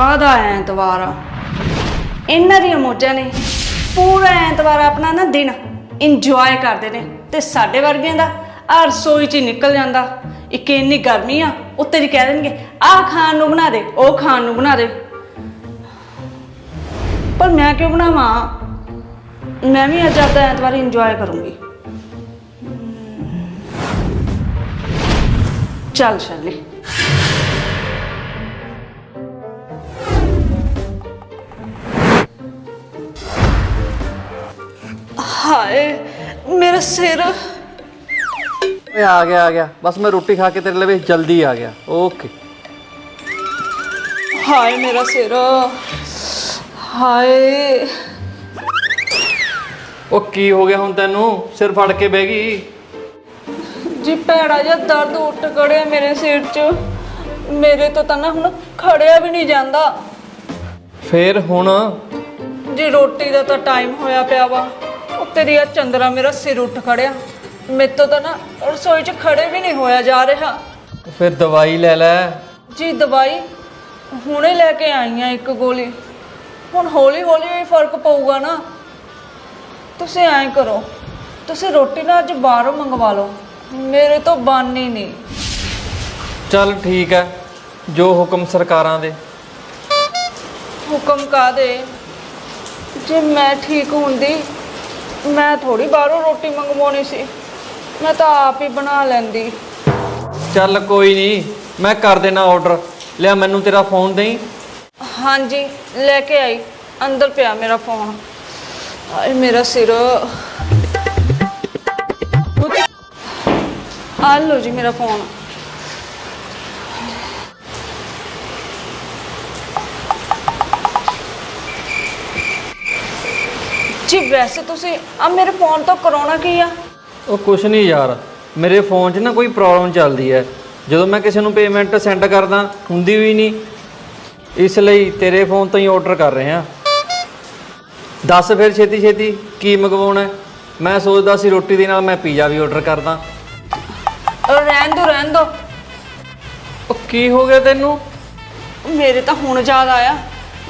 ਕਾਹਦਾ ਐਤਵਾਰ? ਆ ਇਹਨਾਂ ਦੀਆਂ ਮੋਜਾਂ ਨੇ। ਪੂਰਾ ਐਤਵਾਰ ਆਪਣਾ ਨਾ ਦਿਨ ਇੰਜੋਏ ਕਰਦੇ ਨੇ ਤੇ ਸਾਡੇ ਵਰਗਿਆਂ ਦਾ ਆ ਰਸੋਈ 'ਚ ਹੀ ਨਿਕਲ ਜਾਂਦਾ। ਇੱਕ ਇੰਨੀ ਗਰਮੀ ਆ ਉੱਤੇ ਦੀ ਕਹਿ ਦੇਣਗੇ, ਆਹ ਖਾਣ ਨੂੰ ਬਣਾ ਦੇ, ਉਹ ਖਾਣ ਨੂੰ ਬਣਾ ਦੇ। ਪਰ ਮੈਂ ਕਿਉਂ ਬਣਾਵਾਂ? ਮੈਂ ਵੀ ਅੱਜ ਆਪਦਾ ਐਤਵਾਰ ਇੰਜੋਏ ਕਰੂੰਗੀ। ਚੱਲ ਸ਼ਰਲੀ। ਹਾਏ ਮੇਰਾ ਸਿਰ। ਓਏ ਆ ਗਿਆ ਆ ਗਿਆ। ਬਸ ਮੈਂ ਰੋਟੀ ਖਾ ਕੇ ਤੇਰੇ ਲਈ ਜਲਦੀ ਆ ਗਿਆ। ਓਕੇ। ਹਾਏ ਮੇਰਾ ਸਿਰ। ਹਾਏ। ਉਹ ਕੀ ਹੋ ਗਿਆ ਹੁਣ ਤੈਨੂੰ? ਸਿਰ ਫੜ ਕੇ ਬਹਿ ਗਈ। ਜੀ ਭੈੜਾ ਜਿਹਾ ਦਰਦ ਉੱਠ ਕੜਿਆ ਮੇਰੇ ਸਿਰ 'ਚ। ਮੇਰੇ ਤੋਂ ਤਾਂ ਨਾ ਹੁਣ ਖੜਿਆ ਵੀ ਨਹੀਂ ਜਾਂਦਾ। ਫੇਰ ਹੁਣ? ਜੀ ਰੋਟੀ ਦਾ ਤਾਂ ਟਾਈਮ ਹੋਇਆ ਪਿਆ ਵਾ। ਉੱਤੇ ਦੀ ਆ ਚੰਦਰਾ ਮੇਰਾ ਸਿਰ ਉੱਠ ਖੜਿਆ। ਮੇਰੇ ਤੋਂ ਤਾਂ ਨਾ ਰਸੋਈ 'ਚ ਖੜੇ ਵੀ ਨਹੀਂ ਹੋਇਆ ਜਾ ਰਿਹਾ। ਫਿਰ ਦਵਾਈ ਲੈ ਲੈ। ਜੀ ਦਵਾਈ? ਹੁਣੇ ਲੈ ਕੇ ਆਈ ਆ ਇੱਕ ਗੋਲੀ। ਹੁਣ ਹੌਲੀ ਹੌਲੀ ਹੀ ਫ਼ਰਕ ਪਊਗਾ ਨਾ। ਤੁਸੀਂ ਐਂ ਕਰੋ। ਤੁਸੀਂ ਰੋਟੀ ਨਾ ਅੱਜ ਬਾਹਰੋਂ ਮੰਗਵਾ ਲਓ। ਮੇਰੇ ਤੋਂ ਬਾਨੀ ਨਹੀਂ। ਚੱਲ ਠੀਕ ਹੈ ਜੋ ਹੁਕਮ ਸਰਕਾਰਾਂ ਦੇ। ਹੁਕਮ ਕਾਦੇ ਜੇ ਮੈਂ ਠੀਕ ਹੁੰਦੀ ਮੈਂ ਥੋੜੀ ਬਾਹਰੋਂ ਰੋਟੀ ਮੰਗਵਾਉਣੀ ਸੀ। ਮੈਂ ਤਾਂ ਆਪ ਹੀ ਬਣਾ ਲੈਂਦੀ। ਚੱਲ ਕੋਈ ਨਹੀਂ ਮੈਂ ਕਰ ਦੇਣਾ ਆਰਡਰ ਲਿਆ ਮੈਨੂੰ ਤੇਰਾ ਫੋਨ ਦੇਈ। ਹਾਂਜੀ ਲੈ ਕੇ ਆਈ। ਅੰਦਰ ਪਿਆ ਮੇਰਾ ਫੋਨ ਆਏ ਮੇਰਾ ਸਿਰ। ਆ ਲਓ ਜੀ ਮੇਰਾ ਫੋਨ ਜੀ ਵੈਸੇ ਤੁਸੀਂ ਆ ਮੇਰੇ ਫੋਨ ਤੋਂ ਕਰਾਉਣਾ ਕੀ ਆ? ਉਹ ਕੁਛ ਨਹੀਂ ਯਾਰ ਮੇਰੇ ਫੋਨ 'ਚ ਨਾ ਕੋਈ ਪ੍ਰੋਬਲਮ ਚੱਲਦੀ ਹੈ ਜਦੋਂ ਮੈਂ ਕਿਸੇ ਨੂੰ ਪੇਮੈਂਟ ਸੈਂਡ ਕਰਦਾ ਹੁੰਦੀ ਵੀ ਨਹੀਂ। ਇਸ ਲਈ ਤੇਰੇ ਫੋਨ ਤੋਂ ਹੀ ਆਰਡਰ ਕਰ ਰਹੇ। ਹਾਂ ਦੱਸ ਫਿਰ ਛੇਤੀ ਛੇਤੀ ਕੀ ਮੰਗਵਾਉਣਾ ਹੈ? ਮੈਂ ਸੋਚਦਾ ਸੀ ਰੋਟੀ ਦੇ ਨਾਲ ਮੈਂ ਪੀਜ਼ਾ ਵੀ ਆਰਡਰ ਕਰਦਾ। ਰਹਿਣ ਦੋ ਰਹਿਣ ਦੋ। ਉਹ ਕੀ ਹੋ ਗਿਆ ਤੈਨੂੰ? ਮੇਰੇ ਤਾਂ ਹੁਣ ਯਾਦ ਆਇਆ।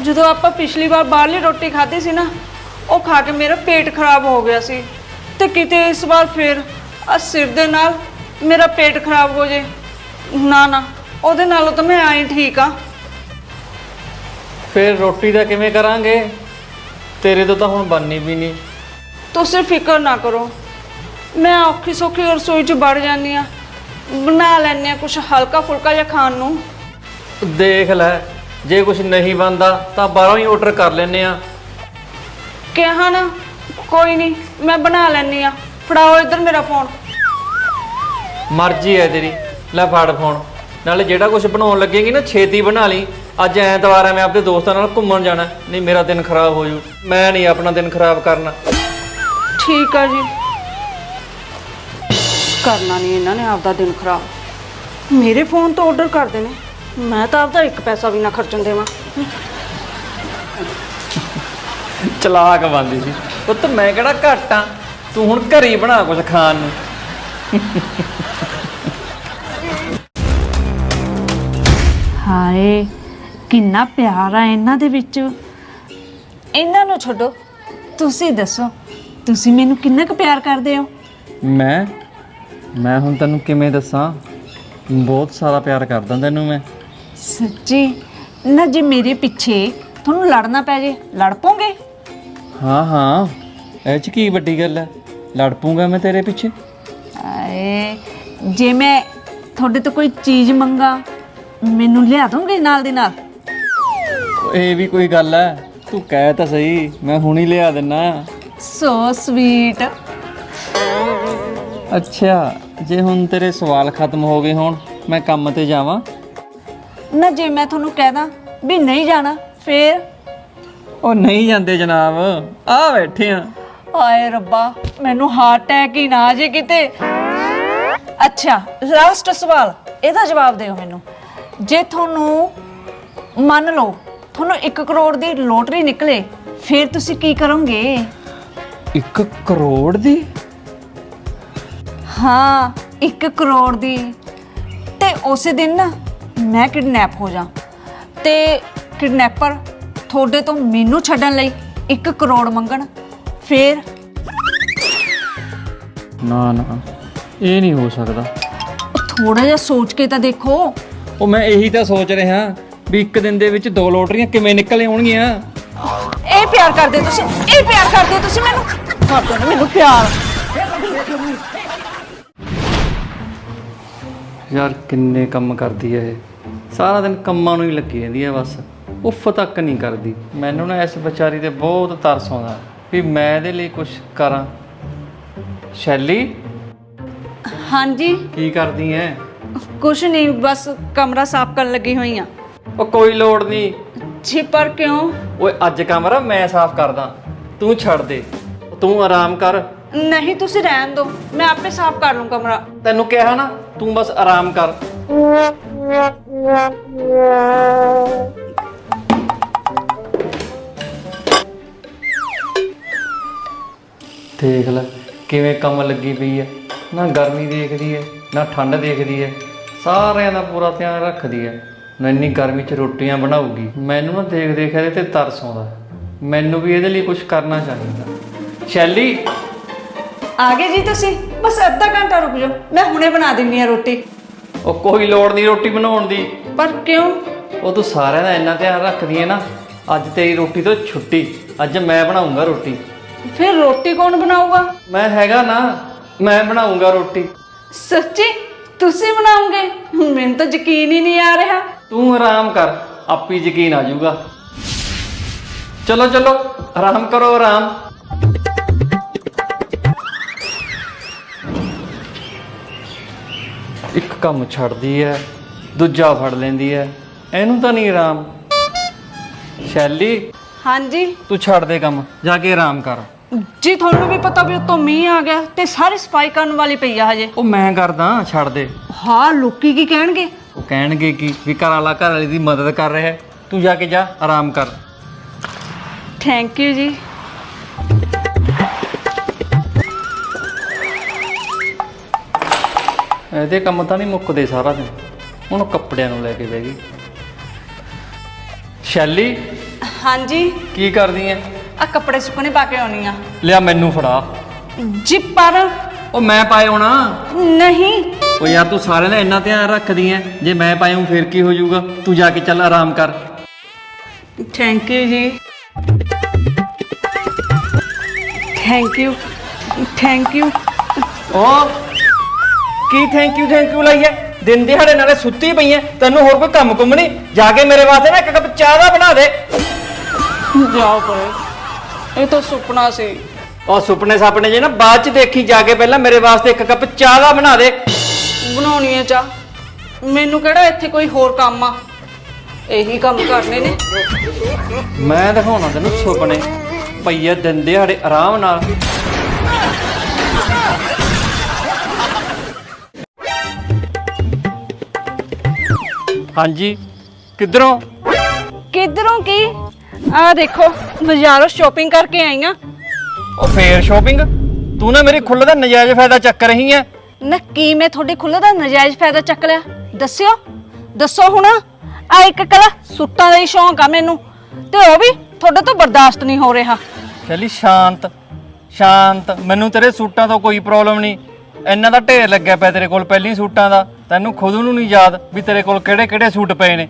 ਜਦੋਂ ਆਪਾਂ ਪਿਛਲੀ ਵਾਰ ਬਾਹਰਲੀ ਰੋਟੀ ਖਾਧੀ ਸੀ ਨਾ ਉਹ ਖਾ ਕੇ ਮੇਰਾ ਪੇਟ ਖਰਾਬ ਹੋ ਗਿਆ ਸੀ। ਤੇ ਕਿਤੇ ਇਸ ਵਾਰ ਫਿਰ ਆ ਸਿਰ ਦੇ ਨਾਲ ਮੇਰਾ ਪੇਟ ਖਰਾਬ ਹੋ ਜੇ। ਨਾ ਨਾ ਉਹਦੇ ਨਾਲੋਂ ਤਾਂ ਮੈਂ ਆਈ ਠੀਕ ਆ। ਫਿਰ ਰੋਟੀ ਦਾ ਕਿਵੇਂ ਕਰਾਂਗੇ? ਤੇਰੇ ਤੋਂ ਤਾਂ ਹੁਣ ਬਣਨੀ ਵੀ ਨਹੀਂ। ਤੁਸੀਂ ਫਿਕਰ ਨਾ ਕਰੋ। ਮੈਂ ਔਖੀ ਸੌਖੀ ਰਸੋਈ 'ਚ ਵੜ ਜਾਂਦੀ ਆ। ਬਣਾ ਲੈਂਦੇ ਆ ਕੁਝ ਹਲਕਾ ਫੁਲਕਾ ਜਿਹਾ ਖਾਣ ਨੂੰ। ਦੇਖ ਲੈ ਜੇ ਕੁਝ ਨਹੀਂ ਬਣਦਾ ਤਾਂ ਬਾਹਰੋਂ ਹੀ ਆਰਡਰ ਕਰ ਲੈਨੇ ਆ। ਕਿਹਾ ਨਾ ਕੋਈ ਨਹੀਂ ਮੈਂ ਬਣਾ ਲੈਂਦੀ ਆ ਫੜਾਓ ਇੱਧਰ ਮੇਰਾ ਫੋਨ ਮਰਜ਼ੀ ਹੈ ਤੇਰੀ ਲੈ ਫੜ ਫੋਨ ਨਾਲੇ ਜਿਹੜਾ ਕੁਝ ਬਣਾਉਣ ਲੱਗੇਗੀ ਨਾ ਛੇਤੀ ਬਣਾ ਲਈ। ਅੱਜ ਐਤਵਾਰ ਹੈ ਮੈਂ ਆਪਣੇ ਦੋਸਤਾਂ ਨਾਲ ਘੁੰਮਣ ਜਾਣਾ। ਨਹੀਂ ਮੇਰਾ ਦਿਨ ਖਰਾਬ ਹੋ ਜੂ। ਮੈਂ ਨਹੀਂ ਆਪਣਾ ਦਿਨ ਖਰਾਬ ਕਰਨਾ। ਠੀਕ ਆ ਜੀ। ਕਰਨਾ ਨਹੀਂ ਇਹਨਾਂ ਨੇ ਆਪਦਾ ਦਿਨ ਖਰਾਬ। ਮੇਰੇ ਫੋਨ ਤੋਂ ਆਰਡਰ ਕਰਦੇ ਨੇ। ਮੈਂ ਤਾਂ ਆਪਦਾ ਇੱਕ ਪੈਸਾ ਵੀ ਨਾ ਖਰਚਣ ਦੇਵਾਂ। ਚਲਾਕ ਬੰਦੀ ਸੀ। ਪੁੱਤ ਮੈਂ ਕਿਹੜਾ ਘੱਟ ਆ? ਤੂੰ ਹੁਣ ਘਰੇ ਬਣਾ ਕੁਝ ਖਾਣ ਨੂੰ। ਹਾਏ ਕਿੰਨਾ ਪਿਆਰ ਆ ਇਹਨਾਂ ਦੇ ਵਿੱਚ। ਇਹਨਾਂ ਨੂੰ ਛੱਡੋ। ਤੁਸੀਂ ਦੱਸੋ ਤੁਸੀਂ ਮੈਨੂੰ ਕਿੰਨਾ ਕੁ ਪਿਆਰ ਕਰਦੇ ਹੋ? ਮੈਂ? ਮੈਂ ਹੁਣ ਤੈਨੂੰ ਕਿਵੇਂ ਦੱਸਾਂ? ਬਹੁਤ ਸਾਰਾ ਪਿਆਰ ਕਰਦਾ ਤੈਨੂੰ ਮੈਂ। ਸੱਚੀ? ਨਾ ਜੇ ਮੇਰੇ ਪਿੱਛੇ ਤੁਹਾਨੂੰ ਲੜਨਾ ਪੈ ਜੇ ਲੜ ਪੋਗੇ? ਹਾਂ ਹਾਂ। ਇਹ ਚ ਕੀ ਵੱਡੀ ਗੱਲ ਹੈ ਲੜ ਪੂੰਗਾ ਮੈਂ ਤੇਰੇ ਪਿੱਛੇ? ਆਏ ਜੇ ਮੈਂ ਤੁਹਾਡੇ ਤੋਂ ਕੋਈ ਚੀਜ਼ ਮੰਗਾ ਮੈਨੂੰ ਲਿਆ ਦੋਗੇ ਨਾਲ ਦੀ ਨਾਲ? ਇਹ ਵੀ ਕੋਈ ਗੱਲ ਹੈ ਤੂੰ ਕਹਿ ਤਾਂ ਸਹੀ ਮੈਂ ਹੁਣ ਹੀ ਲਿਆ ਦਿੰਨਾ। ਸੋ ਸਵੀਟ ਅੱਛਾ ਜੇ ਹੁਣ ਤੇਰੇ ਸਵਾਲ ਖਤਮ ਹੋ ਗਏ ਹੋਣ ਮੈਂ ਕੰਮ ਤੇ ਜਾਵਾਂ। ਨਾ ਜੇ ਮੈਂ ਤੁਹਾਨੂੰ ਕਹਿਦਾ ਵੀ ਨਹੀਂ ਜਾਣਾ ਫੇਰ? ਉਹ ਨਹੀਂ ਜਾਂਦੇ ਜਨਾਬ। ਆ ਬੈਠੇ ਆ। ਹਾਏ ਰੱਬਾ ਮੈਨੂੰ ਹਾਰਟ ਅਟੈਕ ਹੀ ਨਾ ਆ ਜੇ ਕਿਤੇ। ਅੱਛਾ ਲਾਸਟ ਸਵਾਲ ਇਹਦਾ ਜਵਾਬ ਦਿਓ ਮੈਨੂੰ। ਜੇ ਤੁਹਾਨੂੰ ਮੰਨ ਲਓ ਤੁਹਾਨੂੰ 1 ਕਰੋੜ ਦੀ ਲੋਟਰੀ ਨਿਕਲੇ ਫਿਰ ਤੁਸੀਂ ਕੀ ਕਰੋਗੇ? 1 ਕਰੋੜ ਦੀ? ਹਾਂ 1 ਕਰੋੜ ਦੀ। ਤੇ ਉਸੇ ਦਿਨ ਨਾ ਮੈਂ ਕਿਡਨੈਪ ਹੋ ਜਾ। ਤੇ ਕਿਡਨੈਪਰ ਤੁਹਾਡੇ ਤੋਂ ਮੈਨੂੰ ਛੱਡਣ ਲਈ 1 ਕਰੋੜ ਮੰਗਣ। ਫੇਰ? ਨਾ ਨਾ। ਇਹ ਨਹੀਂ ਹੋ ਸਕਦਾ। ਥੋੜਾ ਜਿਹਾ ਸੋਚ ਕੇ ਤਾਂ ਦੇਖੋ। ਉਹ ਮੈਂ ਇਹੀ ਤਾਂ ਸੋਚ ਰਿਹਾ ਵੀ ਇੱਕ ਦਿਨ ਦੇ ਵਿੱਚ ਦੋ ਲੋਟਰੀਆਂ ਕਿਵੇਂ ਨਿਕਲ ਆਉਣਗੀਆਂ। ਇਹ ਪਿਆਰ ਕਰਦੇ ਤੁਸੀਂ ਇਹ ਪਿਆਰ ਕਰਦੇ ਤੁਸੀਂ ਮੈਨੂੰ। ਕਰਦੇ ਹੋ ਨਾ ਮੈਨੂੰ ਪਿਆਰ। ਯਾਰ ਕਿੰਨੇ ਕੰਮ ਕਰਦੀ ਐ ਇਹ। ਸਾਰਾ ਦਿਨ ਕੰਮਾਂ ਨੂੰ ਹੀ ਲੱਗੀ ਰਹਿੰਦੀ ਐ ਬਸ। ਉਫ ਤੱਕ ਨਹੀਂ ਕਰਦੀ। ਮੈਨੂੰ ਨਾ ਇਸ ਵਿਚਾਰੀ ਤੇ ਬਹੁਤ ਤਰਸ ਆਉਂਦਾ ਵੀ ਮੈਂ ਇਹਦੇ ਲਈ ਕੁਝ ਕਰਾਂ। ਸ਼ੈਲੀ? ਹਾਂਜੀ। ਕੀ ਕਰਦੀ ਐ? ਕੁਛ ਨਹੀਂ ਬਸ ਕਮਰਾ ਸਾਫ਼ ਕਰਨ ਲੱਗੀ ਹੋਈ ਆ। ਉਹ ਕੋਈ ਲੋੜ ਨਹੀਂ। ਜੀ ਪਰ ਕਿਉਂ? ਓਏ ਅੱਜ ਕਮਰਾ ਮੈਂ ਸਾਫ਼ ਕਰਦਾ। ਤੂੰ ਛੱਡ ਦੇ। ਤੂੰ ਆਰਾਮ ਕਰ। ਨਹੀਂ ਤੁਸੀਂ ਰਹਿਣ ਦਿਓ। ਮੈਂ ਆਪੇ ਸਾਫ਼ ਕਰ ਲੂੰ ਕਮਰਾ। ਤੈਨੂੰ ਕਿਹਾ ਨਾ ਤੂੰ ਬਸ ਆਰਾਮ ਕਰ। ਦੇਖ ਲੈ ਕਿਵੇਂ ਕੰਮ ਲੱਗੀ ਪਈ ਐ। ਨਾ ਗਰਮੀ ਦੇਖਦੀ ਐ ਨਾ ਠੰਡ ਦੇਖਦੀ ਐ। ਸਾਰਿਆਂ ਦਾ ਪੂਰਾ ਧਿਆਨ ਰੱਖਦੀ ਐ। ਨਾ ਇੰਨੀ ਗਰਮੀ 'ਚ ਰੋਟੀਆਂ ਬਣਾਉਗੀ ਮੈਨੂੰ ਨਾ ਦੇਖ ਦੇਖ ਇਹਦੇ ਤੇ ਤਰਸ ਆਉਂਦਾ। ਮੈਨੂੰ ਵੀ ਇਹਦੇ ਲਈ ਕੁਝ ਕਰਨਾ ਚਾਹੀਦਾ। ਸ਼ੈਲੀ। ਆ ਗਏ ਜੀ ਤੁਸੀਂ। ਬਸ ਅੱਧਾ ਘੰਟਾ ਰੁਕ ਜਾਓ। ਮੈਂ ਹੁਣੇ ਬਣਾ ਦਿੰਨੀ ਆ ਰੋਟੀ। ਉਹ ਕੋਈ ਲੋੜ ਨਹੀਂ ਰੋਟੀ ਬਣਾਉਣ ਦੀ। ਪਰ ਕਿਉਂ? ਉਹ ਤੂੰ ਸਾਰਿਆਂ ਦਾ ਇੰਨਾ ਧਿਆਨ ਰੱਖਦੀ ਹੈ ਨਾ। ਅੱਜ ਤੇਰੀ ਰੋਟੀ ਤੋਂ ਛੁੱਟੀ। ਅੱਜ ਮੈਂ ਬਣਾਉਂਗਾ ਰੋਟੀ। ਫਿਰ ਰੋਟੀ ਕੌਣ ਬਣਾਊਗਾ? ਮੈਂ ਹੈਗਾ ਨਾ ਮੈਂ ਬਣਾਉਂਗਾ ਰੋਟੀ। ਸੱਚੀ? ਤੁਸੀਂ ਬਣਾਓਗੇ ਮੈਨੂੰ ਤਾਂ ਯਕੀਨ ਹੀ ਨਹੀਂ ਆ ਰਿਹਾ। ਤੂੰ ਆਰਾਮ ਕਰ ਆਪੀ ਯਕੀਨ ਆ ਜਾਊਗਾ। ਚਲੋ ਚਲੋ ਆਰਾਮ ਕਰੋ ਆਰਾਮ। ਇੱਕ ਕੰਮ ਛੱਡਦੀ ਐ ਦੂਜਾ ਫੜ ਲੈਂਦੀ ਐ ਇਹਨੂੰ ਤਾਂ ਨਹੀਂ ਆਰਾਮ। ਸ਼ੈਲੀ ਹਾਂਜੀ। ਤੂੰ ਛੱਡ ਦੇ ਕੰਮ ਜਾ ਕੇ ਆਰਾਮ ਕਰ। ਜੀ ਤੁਹਾਨੂੰ ਵੀ ਪਤਾ ਵੀ ਉਤੋਂ ਮੀਂਹ ਆ ਗਿਆ ਤੇ ਸਾਰੀ ਸਫ਼ਾਈ ਕਰਨ ਵਾਲੀ ਪਈ ਆ ਹਜੇ। ਉਹ ਮੈਂ ਕਰਦਾ ਛੱਡ ਦੇ। ਹਾਂ ਲੋਕੀ ਕੀ ਕਹਿਣਗੇ? ਉਹ ਕਹਿਣਗੇ ਕਿ ਵੀ ਘਰ ਵਾਲਾ ਘਰ ਵਾਲੀ ਦੀ ਮਦਦ ਕਰ ਰਿਹਾ ਹੈ। ਤੂੰ ਜਾ ਕੇ ਜਾ ਆਰਾਮ ਕਰ। ਥੈਂਕ ਯੂ ਜੀ। ਇਹਦੇ ਕੰਮ ਤਾਂ ਨਹੀਂ ਮੁੱਕਦੇ ਸਾਰਾ ਦਿਨ। ਹੁਣ ਕੱਪੜਿਆਂ ਨੂੰ ਲੈ ਕੇ ਬਹਿ ਗਈ। ਸ਼ੈਲੀ? ਹਾਂਜੀ। ਕੀ ਕਰਦੀ ਐ? ਆ ਕੱਪੜੇ ਸੁੱਕਣੇ ਪਾ ਕੇ ਆਉਣੀ ਆ। ਲਿਆ ਮੈਨੂੰ ਫੜਾ। ਜੀ ਪਰ ਉਹ ਮੈਂ ਪਾਏ ਹੋਣਾ। ਨਹੀਂ। ਉਹ ਯਾਰ ਤੂੰ ਸਾਰਿਆਂ ਦਾ ਇੰਨਾ ਧਿਆਨ ਰੱਖਦੀ ਐ। ਜੇ ਮੈਂ ਪਾਇਆ ਫੇਰ ਕੀ ਹੋ ਜਾਊਗਾ? ਤੂੰ ਜਾ ਕੇ ਚੱਲ ਆਰਾਮ ਕਰ। Thank you ji. Thank you thank you ਉਹ ਕੀ ਥੈਂਕ ਯੂ ਥੈਂਕ ਯੂ ਲਾਈ ਐ? ਦਿਨ ਦਿਹਾੜੇ ਨਾਲੇ ਸੁੱਤੀ ਪਈ ਐ ਤੈਨੂੰ ਹੋਰ ਕੋਈ ਕੰਮ ਕੁੰਮ ਨਹੀਂ ਜਾ ਕੇ ਮੇਰੇ ਵਾਸਤੇ ਨਾ ਇੱਕ ਕੱਪ ਚਾਹ ਦਾ ਬਣਾ ਦੇ। ਜਾਓ ਪਰੇ। ਇਹ ਤਾਂ ਸੁਪਨਾ ਸੀ। ਉਹ ਸੁਪਨੇ ਸਾਪਨੇ ਜੇ ਨਾ ਬਾਅਦ ਚ ਦੇਖੀ ਜਾ ਕੇ ਪਹਿਲਾਂ ਮੇਰੇ ਵਾਸਤੇ ਇੱਕ ਕੱਪ ਚਾਹ ਦਾ ਬਣਾ ਦੇ। ਬਣਾਉਣੀ ਹੈ ਚਾਹ। ਮੈਨੂੰ ਕਿਹੜਾ ਇੱਥੇ ਕੋਈ ਹੋਰ ਕੰਮ ਆ? ਇਹੀ ਕੰਮ ਕਰਨੇ ਨੇ। ਮੈਂ ਦਿਖਾਉਣਾ ਤੈਨੂੰ ਸੁਪਨੇ। ਪਈਆ ਦਿਨ ਦਿਹਾੜੇ ਆਰਾਮ ਨਾਲ। ਹਾਂਜੀ। ਕਿੱਧਰੋਂ? ਕਿੱਧਰੋਂ ਕੀ? ਆ ਦੇਖੋ ਬਾਜ਼ਾਰੋਂ ਸ਼ਾਪਿੰਗ ਕਰਕੇ ਆਈ ਆ ਉਹ ਫੇਰ ਸ਼ੋਪਿੰਗ ਤੂੰ ਨਾ ਮੇਰੀ ਖੁੱਲ੍ਹ ਦਾ ਨਜਾਇਜ਼ ਫਾਇਦਾ ਚੱਕ ਰਹੀ ਐ। ਨਾ ਕੀ ਮੈਂ ਤੁਹਾਡੇ ਖੁੱਲੇ ਦਾ ਨਜਾਇਜ਼ ਫਾਇਦਾ ਚੱਕ ਲਿਆ? ਦੱਸਿਓ ਦੱਸੋ ਹੁਣ। ਆ ਇੱਕ ਕਲਾ ਸੁੱਟਾਂ ਦਾ ਹੀ ਸ਼ੌਂਕ ਆ ਮੈਨੂੰ। ਤੇ ਉਹ ਵੀ ਤੁਹਾਡੇ ਤੋਂ ਬਰਦਾਸ਼ਤ ਨਹੀਂ ਹੋ ਰਿਹਾ। ਚਲੀ ਸ਼ਾਂਤ ਸ਼ਾਂਤ। ਮੈਨੂੰ ਤੇਰੇ ਸੂਟਾਂ ਤੋਂ ਕੋਈ ਪ੍ਰੋਬਲਮ ਨਹੀਂ। ਇਹਨਾਂ ਦਾ ਢੇਰ ਲੱਗਿਆ ਪਿਆ ਤੇਰੇ ਕੋਲ ਪਹਿਲੀ ਸੂਟਾਂ ਦਾ। ਤੈਨੂੰ ਖੁਦ ਨੂੰ ਨਹੀਂ ਯਾਦ ਵੀ ਤੇਰੇ ਕੋਲ ਕਿਹੜੇ ਕਿਹੜੇ ਸੂਟ ਪਏ ਨੇ।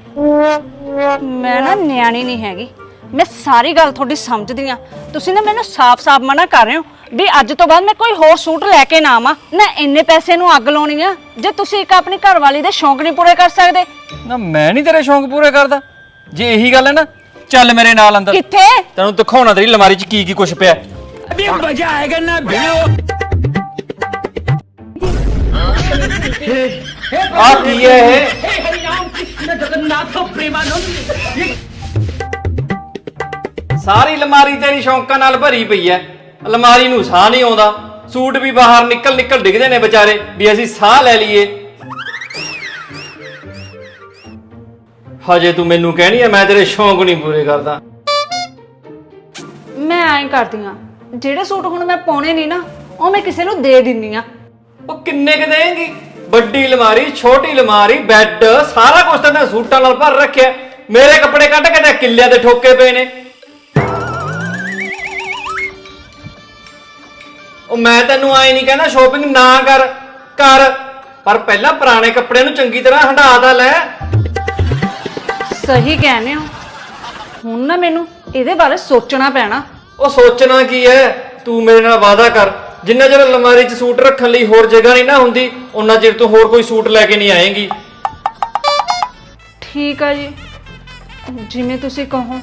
ਮੈਂ ਨਾ ਨਿਆਣੀ ਨਹੀਂ ਹੈਗੀ। ਮੈਂ ਸਾਰੀ ਗੱਲ ਤੁਹਾਡੀ ਸਮਝਦੀ ਆ ਤੁਸੀਂ ਨਾ ਮੈਨੂੰ ਸਾਫ਼-ਸਾਫ਼ ਮਨਾ ਕਰ ਰਹੇ ਹੋ ਵੀ ਅੱਜ ਤੋਂ ਬਾਅਦ ਮੈਂ ਕੋਈ ਹੋਰ ਸੂਟ ਲੈ ਕੇ ਨਾ ਆਵਾਂ। ਨਾ ਇੰਨੇ ਪੈਸੇ ਨੂੰ ਅੱਗ ਲਾਉਣੀ ਆ ਜੇ ਤੁਸੀਂ ਇੱਕ ਆਪਣੀ ਘਰਵਾਲੀ ਦੇ ਸ਼ੌਂਕ ਨਹੀਂ ਪੂਰੇ ਕਰ ਸਕਦੇ। ਨਾ ਮੈਂ ਨਹੀਂ ਤੇਰੇ ਸ਼ੌਂਕ ਪੂਰੇ ਕਰਦਾ। ਜੇ ਇਹੀ ਗੱਲ ਹੈ ਨਾ ਚੱਲ ਮੇਰੇ ਨਾਲ ਅੰਦਰ। ਕਿੱਥੇ? ਤੈਨੂੰ ਦਿਖਾਉਣਾ ਤੇਰੀ ਅਲਮਾਰੀ 'ਚ ਕੀ ਕੀ ਕੁਛ ਪਿਆ। ਆ ਕੀ ਹੈ ਇਹ? ਸਾਰੀ ਅਲਮਾਰੀ ਤੇਰੀ ਸ਼ੌਂਕਾਂ ਨਾਲ ਭਰੀ ਪਈ ਐ। ਅਲਮਾਰੀ ਨੂੰ ਸਾਹ ਨਹੀਂ ਆਉਂਦਾ। ਸੂਟ ਵੀ ਬਾਹਰ ਨਿਕਲ ਨਿਕਲ ਡਿੱਗਦੇ ਨੇ ਵਿਚਾਰੇ ਵੀ ਅਸੀਂ ਸਾਹ ਲੈ ਲਈਏ। ਹਜੇ ਤੂੰ ਮੈਨੂੰ ਕਹਿਣੀ ਐ ਮੈਂ ਤੇਰੇ ਸ਼ੌਂਕ ਨਹੀਂ ਪੂਰੇ ਕਰਦਾ। ਮੈਂ ਐਂ ਕਰਦੀ ਆ ਜਿਹੜੇ ਸੂਟ ਹੁਣ ਮੈਂ ਪਾਉਣੇ ਨਹੀਂ ਨਾ ਉਹ ਮੈਂ ਕਿਸੇ ਨੂੰ ਦੇ ਦਿੰਨੀ ਆ। ਉਹ ਕਿੰਨੇ ਕ ਦੇਂਗੀ? ਵੱਡੀ ਅਲਮਾਰੀ ਛੋਟੀ ਅਲਮਾਰੀ ਬੈੱਡ ਸਾਰਾ ਕੁਝ ਤਾਂ ਮੈਂ ਸੂਟਾਂ ਨਾਲ ਭਰ ਰੱਖਿਆ। ਮੇਰੇ ਕੱਪੜੇ ਕੱਢ ਕੇ ਤਾਂ ਕਿੱਲਿਆਂ ਦੇ ਠੋਕੇ ਪਏ ਨੇ। ਉਹ ਮੈਂ ਤੈਨੂੰ ਆਏ ਨਹੀਂ ਕਹਿੰਦਾ ਸ਼ੋਪਿੰਗ ਨਾ ਕਰ ਕਰ। ਪਰ ਪਹਿਲਾਂ ਪੁਰਾਣੇ ਕੱਪੜੇ ਨੂੰ ਚੰਗੀ ਤਰ੍ਹਾਂ ਹੰਢਾ ਦਾ ਲੈ। ਸਹੀ ਕਹਿੰਦੇ ਹੋ। ਹੁਣ ਨਾ ਮੈਨੂੰ ਇਹਦੇ ਬਾਰੇ ਸੋਚਣਾ ਪੈਣਾ। ਉਹ ਸੋਚਣਾ ਕੀ ਹੈ? ਤੂੰ ਮੇਰੇ ਨਾਲ ਵਾਅਦਾ ਕਰ। ਜਿੰਨਾ ਚਿਰ ਅਲਮਾਰੀ 'ਚ ਸੂਟ ਰੱਖਣ ਲਈ ਹੋਰ ਜਗ੍ਹਾ ਨਹੀਂ ਨਾ ਹੁੰਦੀ ਉਹਨਾਂ ਚਿਰ ਤੂੰ ਹੋਰ ਕੋਈ ਸੂਟ ਲੈ ਕੇ ਨਹੀਂ ਆਏਂਗੀ। ਠੀਕ ਆ ਜੀ। ਜਿਵੇਂ ਤੁਸੀਂ ਕਹੋ।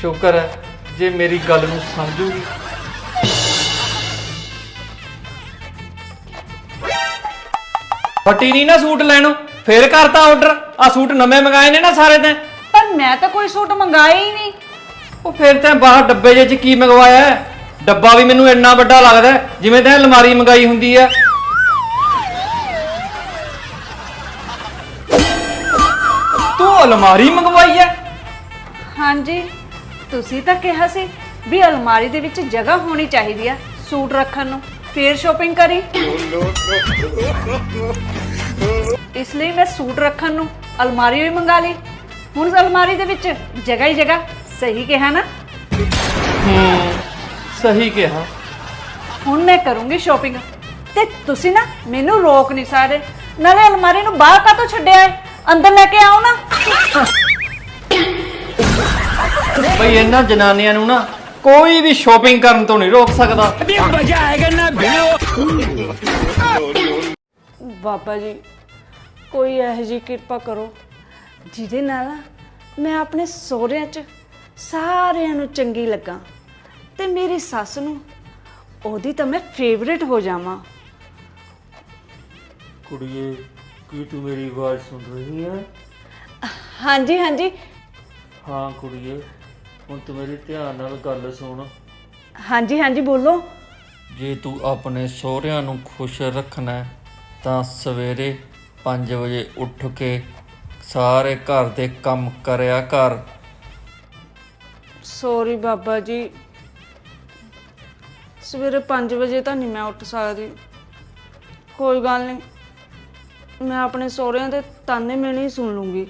ਸ਼ੁਕਰ ਹੈ ਜੇ ਮੇਰੀ ਗੱਲ ਨੂੰ ਸਮਝੂਗੀ। ਫਟੀ ਨਹੀਂ ਨਾ ਸੂਟ ਲੈਣੋ ਫੇਰ ਕਰਤਾ ਆਰਡਰ ਆ ਸੂਟ ਨਵੇਂ ਮੰਗਾਏ ਨੇ ਨਾ ਸਾਰੇ ਤੈਂ ਪਰ ਮੈਂ ਤਾਂ ਕੋਈ ਸੂਟ ਮੰਗਾਇਆ ਹੀ ਨਹੀਂ। ਉਹ ਫਿਰ ਤੈਂ ਬਾਹਰ ਡੱਬੇ ਜਿਹੇ 'ਚ ਕੀ ਮੰਗਵਾਇਆ? ਹੈ? ਡੱਬਾ ਵੀ ਮੈਨੂੰ ਇੰਨਾ ਵੱਡਾ ਲੱਗਦਾ ਹੈ, ਜਿਵੇਂ ਤੈਂ ਅਲਮਾਰੀ ਮੰਗਾਈ ਹੁੰਦੀ ਆ ਤੂੰ ਅਲਮਾਰੀ ਮੰਗਵਾਈ ਹੈ? ਹਾਂਜੀ ਤੁਸੀਂ ਤਾਂ ਕਿਹਾ ਸੀ ਵੀ ਅਲਮਾਰੀ ਦੇ ਵਿੱਚ ਜਗ੍ਹਾ ਹੋਣੀ ਚਾਹੀਦੀ ਆ ਸੂਟ ਰੱਖਣ ਨੂੰ। ਫੇਰ ਸ਼ੋਪਿੰਗ ਕਰੀ। ਇਸ ਲਈ ਮੈਂ ਸੂਟ ਰੱਖਣ ਨੂੰ ਅਲਮਾਰੀ ਵੀ ਮੰਗਾ ਲਈ। ਹੁਣ ਅਲਮਾਰੀ ਦੇ ਵਿੱਚ ਜਗ੍ਹਾ ਹੀ ਜਗ੍ਹਾ। ਸਹੀ ਕਿਹਾ ਨਾ? ਸਹੀ ਕਿਹਾ। ਹੁਣ ਮੈਂ ਕਰੂੰਗੀ ਸ਼ਾਪਿੰਗ ਤੇ ਤੁਸੀਂ ਨਾ ਮੈਨੂੰ ਰੋਕ ਨਹੀਂ ਸਕਦੇ ਨਾਲੇ ਅਲਮਾਰੀ ਨੂੰ ਬਾਹਰ ਕਾਹਤੋਂ ਛੱਡਿਆ ਹੈ ਅੰਦਰ ਲੈ ਕੇ ਆਓ ਨਾ। ਬਈ ਇਹਨਾਂ ਜਨਾਨੀਆਂ ਨੂੰ ਨਾ ਕੋਈ ਵੀ ਸ਼ਾਪਿੰਗ ਕਰਨ ਤੋਂ ਨਹੀਂ ਰੋਕ ਸਕਦਾ। ਬਾਬਾ ਜੀ ਕੋਈ ਇਹੋ ਜਿਹੀ ਕਿਰਪਾ ਕਰੋ ਜਿਹਦੇ ਨਾਲ ਨਾ ਮੈਂ ਆਪਣੇ ਸਹੁਰਿਆਂ 'ਚ ਸਾਰਿਆਂ ਨੂੰ ਚੰਗੀ ਲੱਗਾ ਤੇ ਮੇਰੀ ਸੱਸ ਨੂੰ ਉਹਦੀ ਤਾਂ ਮੈਂ ਫੇਵਰੇਟ ਹੋ ਜਾਵਾਂ। ਕੁੜੀਏ ਕੀ ਤੂੰ ਮੇਰੀ ਆਵਾਜ਼ ਸੁਣ ਰਹੀ ਹੈ? ਹਾਂਜੀ ਹਾਂਜੀ। ਹਾਂ ਕੁੜੀਏ ਹੁਣ ਤੂੰ ਮੇਰੀ ਧਿਆਨ ਨਾਲ ਗੱਲ ਸੁਣ। ਹਾਂਜੀ ਹਾਂਜੀ ਬੋਲੋ। ਜੇ ਤੂੰ ਆਪਣੇ ਸਹੁਰਿਆਂ ਨੂੰ ਖੁਸ਼ ਰੱਖਣਾ ਹੈ, ਤਾਂ ਸਵੇਰੇ 5 ਵਜੇ ਉੱਠ ਕੇ ਸਾਰੇ ਘਰ ਦੇ ਕੰਮ ਕਰਿਆ ਕਰ। ਸੌਰੀ ਬਾਬਾ ਜੀ। ਸਵੇਰੇ 5 ਵਜੇ ਤਾਂ ਨਹੀਂ ਮੈਂ ਉੱਠ ਸਕਦੀ। ਕੋਈ ਗੱਲ ਨਹੀਂ। ਮੈਂ ਆਪਣੇ ਸਹੁਰਿਆਂ ਦੇ ਤਾਨੇ ਮਿਹਣੇ ਹੀ ਸੁਣ ਲੂੰਗੀ।